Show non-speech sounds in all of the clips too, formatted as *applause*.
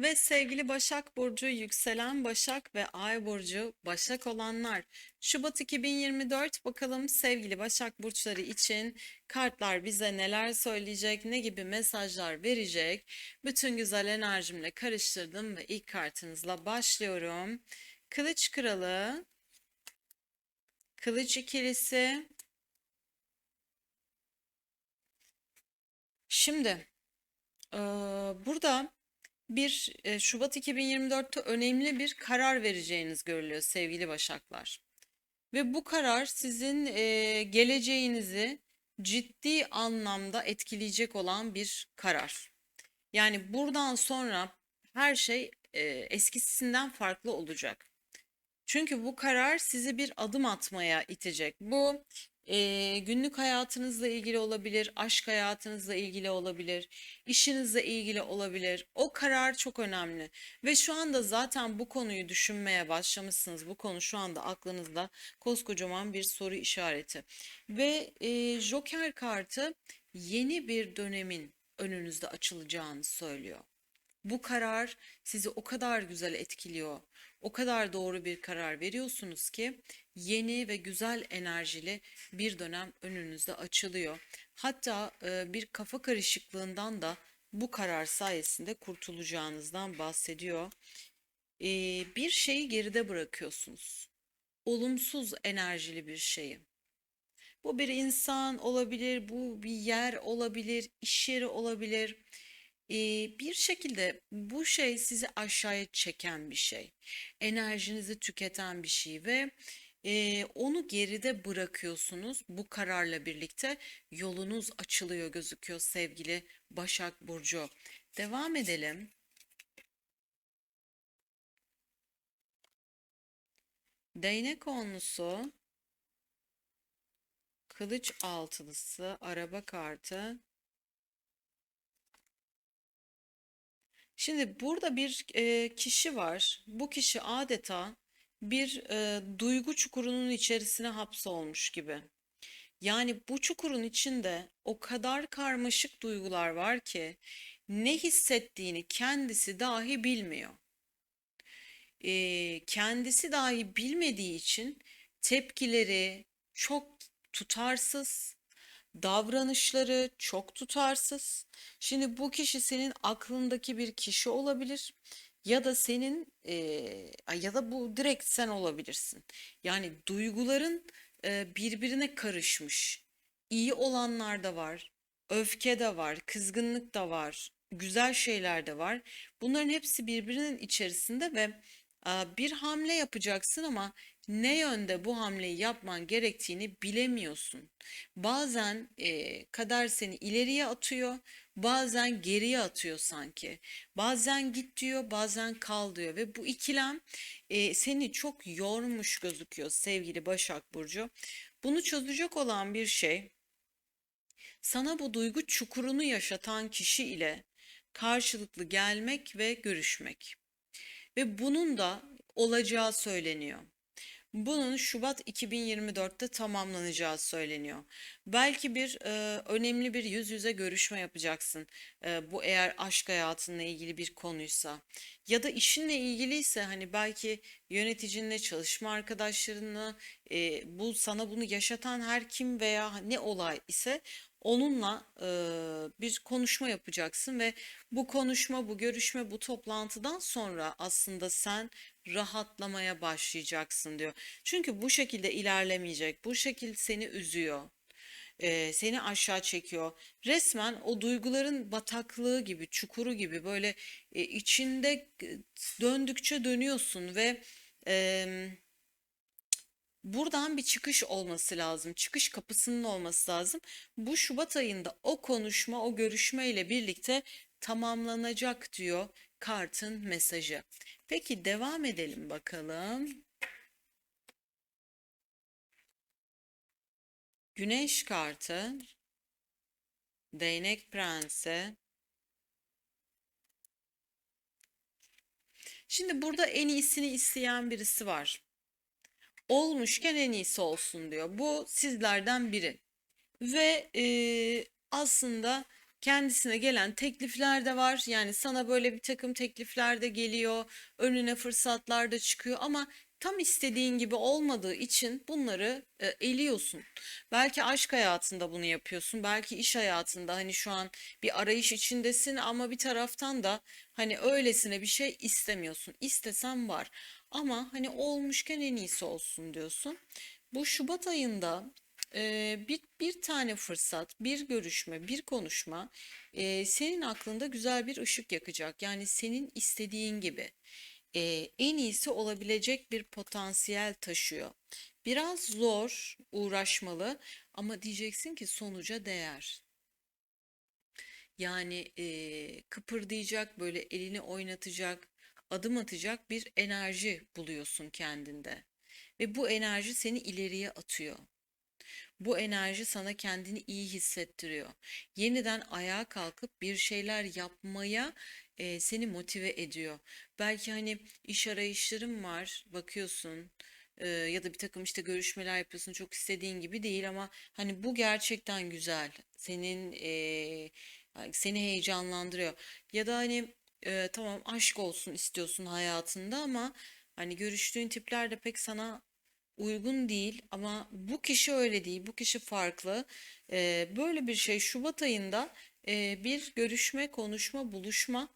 Ve sevgili Başak Burcu, yükselen Başak ve Ay Burcu Başak olanlar. Şubat 2024 bakalım sevgili Başak Burçları için kartlar bize neler söyleyecek, ne gibi mesajlar verecek. Bütün güzel enerjimle karıştırdım ve ilk kartınızla başlıyorum. Kılıç Kralı, Kılıç ikilisi. Şimdi burada bir e, Şubat 2024'te önemli bir karar vereceğiniz görülüyor sevgili Başaklar. Ve bu karar sizin e, geleceğinizi ciddi anlamda etkileyecek olan bir karar. Yani buradan sonra her şey e, eskisinden farklı olacak. Çünkü bu karar sizi bir adım atmaya itecek. Bu e, günlük hayatınızla ilgili olabilir, aşk hayatınızla ilgili olabilir, işinizle ilgili olabilir. O karar çok önemli. Ve şu anda zaten bu konuyu düşünmeye başlamışsınız. Bu konu şu anda aklınızda koskocaman bir soru işareti. Ve e, Joker kartı yeni bir dönemin önünüzde açılacağını söylüyor. Bu karar sizi o kadar güzel etkiliyor. O kadar doğru bir karar veriyorsunuz ki yeni ve güzel enerjili bir dönem önünüzde açılıyor. Hatta e, bir kafa karışıklığından da bu karar sayesinde kurtulacağınızdan bahsediyor. E, bir şeyi geride bırakıyorsunuz. Olumsuz enerjili bir şeyi. Bu bir insan olabilir, bu bir yer olabilir, iş yeri olabilir. Ee, bir şekilde bu şey sizi aşağıya çeken bir şey, enerjinizi tüketen bir şey ve e, onu geride bırakıyorsunuz. Bu kararla birlikte yolunuz açılıyor gözüküyor sevgili Başak Burcu. Devam edelim. Değnek onlusu, kılıç altılısı, araba kartı. Şimdi burada bir e, kişi var. Bu kişi adeta bir e, duygu çukurunun içerisine hapsolmuş gibi. Yani bu çukurun içinde o kadar karmaşık duygular var ki ne hissettiğini kendisi dahi bilmiyor. E, kendisi dahi bilmediği için tepkileri çok tutarsız, davranışları çok tutarsız. Şimdi bu kişi senin aklındaki bir kişi olabilir ya da senin eee, ya da bu direkt sen olabilirsin. Yani duyguların eee, birbirine karışmış. İyi olanlar da var, öfke de var, kızgınlık da var, güzel şeyler de var. Bunların hepsi birbirinin içerisinde ve bir hamle yapacaksın ama ne yönde bu hamleyi yapman gerektiğini bilemiyorsun. Bazen e, kader seni ileriye atıyor, bazen geriye atıyor sanki. Bazen git diyor, bazen kal diyor ve bu ikilem e, seni çok yormuş gözüküyor sevgili Başak Burcu. Bunu çözecek olan bir şey sana bu duygu çukurunu yaşatan kişi ile karşılıklı gelmek ve görüşmek. Ve bunun da olacağı söyleniyor. Bunun Şubat 2024'te tamamlanacağı söyleniyor. Belki bir e, önemli bir yüz yüze görüşme yapacaksın. E, bu eğer aşk hayatınla ilgili bir konuysa ya da işinle ilgiliyse hani belki yöneticinle, çalışma arkadaşlarınla e, bu sana bunu yaşatan her kim veya ne olay ise onunla e, bir konuşma yapacaksın ve bu konuşma, bu görüşme, bu toplantıdan sonra aslında sen rahatlamaya başlayacaksın diyor. Çünkü bu şekilde ilerlemeyecek. Bu şekilde seni üzüyor. e, seni aşağı çekiyor. Resmen o duyguların bataklığı gibi, çukuru gibi böyle e, içinde döndükçe dönüyorsun ve e, buradan bir çıkış olması lazım. Çıkış kapısının olması lazım. Bu Şubat ayında o konuşma, o görüşme ile birlikte tamamlanacak diyor kartın mesajı. Peki devam edelim bakalım. Güneş kartı, Değnek Prensi. Şimdi burada en iyisini isteyen birisi var. Olmuşken en iyisi olsun diyor. Bu sizlerden biri. Ve e, aslında kendisine gelen teklifler de var. Yani sana böyle bir takım teklifler de geliyor. Önüne fırsatlar da çıkıyor ama tam istediğin gibi olmadığı için bunları e, eliyorsun. Belki aşk hayatında bunu yapıyorsun. Belki iş hayatında hani şu an bir arayış içindesin ama bir taraftan da hani öylesine bir şey istemiyorsun. İstesen var. Ama hani olmuşken en iyisi olsun diyorsun. Bu Şubat ayında e, bir, bir tane fırsat, bir görüşme, bir konuşma e, senin aklında güzel bir ışık yakacak. Yani senin istediğin gibi e, en iyisi olabilecek bir potansiyel taşıyor. Biraz zor, uğraşmalı ama diyeceksin ki sonuca değer. Yani e, kıpırdayacak, böyle elini oynatacak, adım atacak bir enerji buluyorsun kendinde. Ve bu enerji seni ileriye atıyor. Bu enerji sana kendini iyi hissettiriyor. Yeniden ayağa kalkıp bir şeyler yapmaya e, seni motive ediyor. Belki hani iş arayışların var, bakıyorsun e, ya da bir takım işte görüşmeler yapıyorsun çok istediğin gibi değil ama hani bu gerçekten güzel. Senin e, seni heyecanlandırıyor. Ya da hani e, tamam aşk olsun istiyorsun hayatında ama hani görüştüğün tipler de pek sana uygun değil ama bu kişi öyle değil, bu kişi farklı. Ee, böyle bir şey Şubat ayında e, bir görüşme, konuşma, buluşma,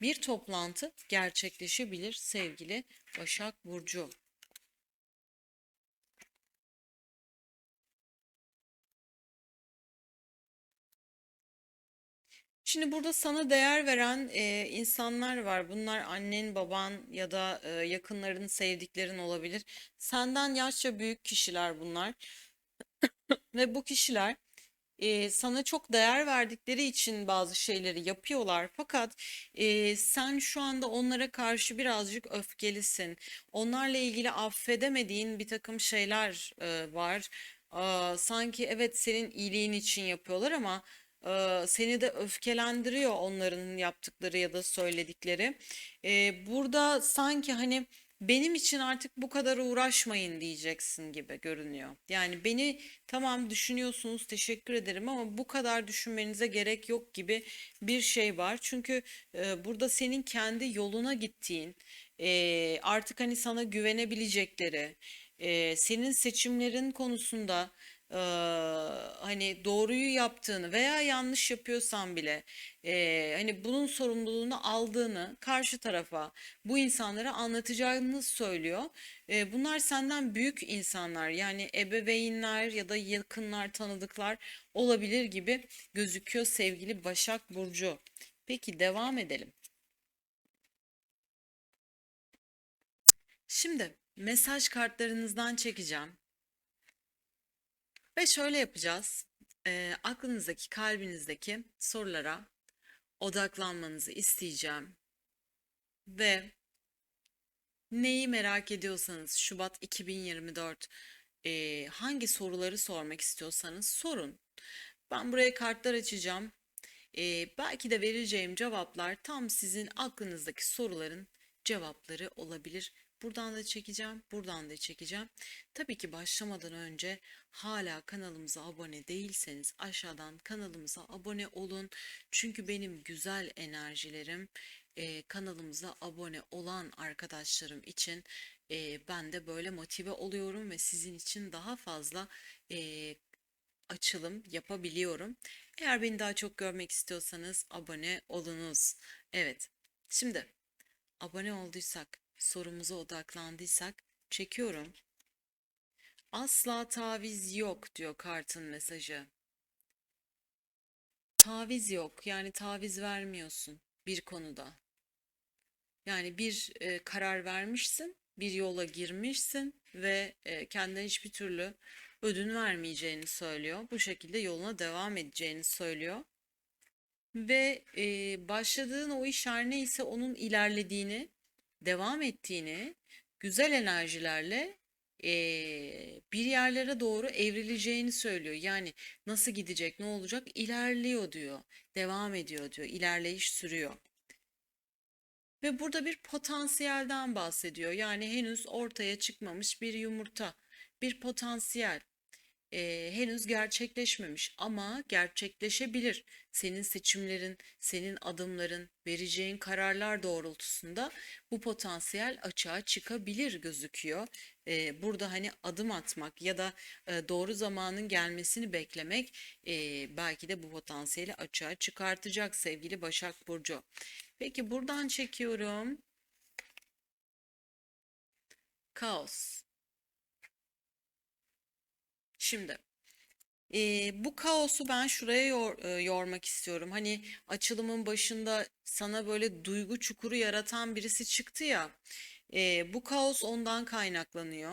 bir toplantı gerçekleşebilir sevgili Başak Burcu. Şimdi burada sana değer veren e, insanlar var. Bunlar annen, baban ya da e, yakınların, sevdiklerin olabilir. Senden yaşça büyük kişiler bunlar. *laughs* Ve bu kişiler e, sana çok değer verdikleri için bazı şeyleri yapıyorlar. Fakat e, sen şu anda onlara karşı birazcık öfkelisin. Onlarla ilgili affedemediğin bir takım şeyler e, var. Aa, sanki evet senin iyiliğin için yapıyorlar ama seni de öfkelendiriyor onların yaptıkları ya da söyledikleri. Burada sanki hani benim için artık bu kadar uğraşmayın diyeceksin gibi görünüyor. Yani beni tamam düşünüyorsunuz, teşekkür ederim ama bu kadar düşünmenize gerek yok gibi bir şey var. Çünkü burada senin kendi yoluna gittiğin, artık hani sana güvenebilecekleri, senin seçimlerin konusunda e, hani doğruyu yaptığını veya yanlış yapıyorsan bile e, hani bunun sorumluluğunu aldığını karşı tarafa bu insanlara anlatacağını söylüyor. E, bunlar senden büyük insanlar yani ebeveynler ya da yakınlar tanıdıklar olabilir gibi gözüküyor sevgili Başak Burcu. Peki devam edelim. Şimdi mesaj kartlarınızdan çekeceğim. Ve şöyle yapacağız. Eee, aklınızdaki, kalbinizdeki sorulara odaklanmanızı isteyeceğim. Ve neyi merak ediyorsanız Şubat 2024 eee, hangi soruları sormak istiyorsanız sorun. Ben buraya kartlar açacağım. Eee, belki de vereceğim cevaplar tam sizin aklınızdaki soruların cevapları olabilir. Buradan da çekeceğim, buradan da çekeceğim. Tabii ki başlamadan önce hala kanalımıza abone değilseniz aşağıdan kanalımıza abone olun. Çünkü benim güzel enerjilerim e, kanalımıza abone olan arkadaşlarım için e, ben de böyle motive oluyorum ve sizin için daha fazla e, açılım yapabiliyorum. Eğer beni daha çok görmek istiyorsanız abone olunuz. Evet, şimdi abone olduysak, sorumuza odaklandıysak çekiyorum. Asla taviz yok diyor kartın mesajı. Taviz yok. Yani taviz vermiyorsun bir konuda. Yani bir e, karar vermişsin, bir yola girmişsin ve e, kendine hiçbir türlü ödün vermeyeceğini söylüyor. Bu şekilde yoluna devam edeceğini söylüyor. Ve e, başladığın o iş her neyse onun ilerlediğini, devam ettiğini, güzel enerjilerle eee, bir yerlere doğru evrileceğini söylüyor. Yani nasıl gidecek, ne olacak? İlerliyor diyor, devam ediyor diyor, ilerleyiş sürüyor. Ve burada bir potansiyelden bahsediyor. Yani henüz ortaya çıkmamış bir yumurta, bir potansiyel. E, henüz gerçekleşmemiş ama gerçekleşebilir. Senin seçimlerin, senin adımların, vereceğin kararlar doğrultusunda bu potansiyel açığa çıkabilir gözüküyor. E, burada hani adım atmak ya da e, doğru zamanın gelmesini beklemek e, belki de bu potansiyeli açığa çıkartacak sevgili Başak Burcu. Peki buradan çekiyorum. Kaos. Şimdi e, bu kaosu ben şuraya yor- e, yormak istiyorum. Hani açılımın başında sana böyle duygu çukuru yaratan birisi çıktı ya. e, bu kaos ondan kaynaklanıyor.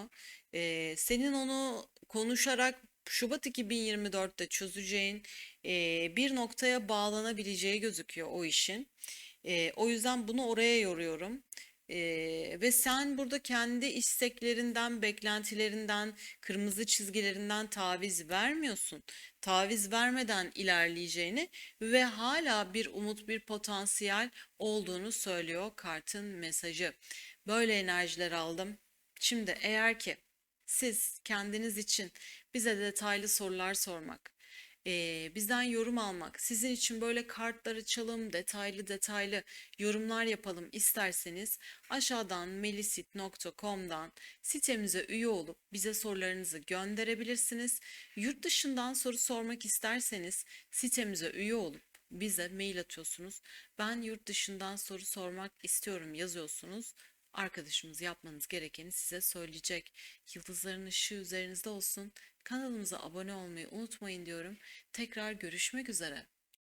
E, senin onu konuşarak Şubat 2024'te çözeceğin e, bir noktaya bağlanabileceği gözüküyor o işin. E, o yüzden bunu oraya yoruyorum. E, ve sen burada kendi isteklerinden, beklentilerinden, kırmızı çizgilerinden taviz vermiyorsun. Taviz vermeden ilerleyeceğini ve hala bir umut, bir potansiyel olduğunu söylüyor kartın mesajı. Böyle enerjiler aldım. Şimdi eğer ki siz kendiniz için bize detaylı sorular sormak, eee, bizden yorum almak, sizin için böyle kartlar açalım, detaylı detaylı yorumlar yapalım isterseniz aşağıdan melisit.com'dan sitemize üye olup bize sorularınızı gönderebilirsiniz. Yurt dışından soru sormak isterseniz sitemize üye olup bize mail atıyorsunuz. Ben yurt dışından soru sormak istiyorum yazıyorsunuz. Arkadaşımız yapmanız gerekeni size söyleyecek. Yıldızların ışığı üzerinizde olsun. Kanalımıza abone olmayı unutmayın diyorum. Tekrar görüşmek üzere.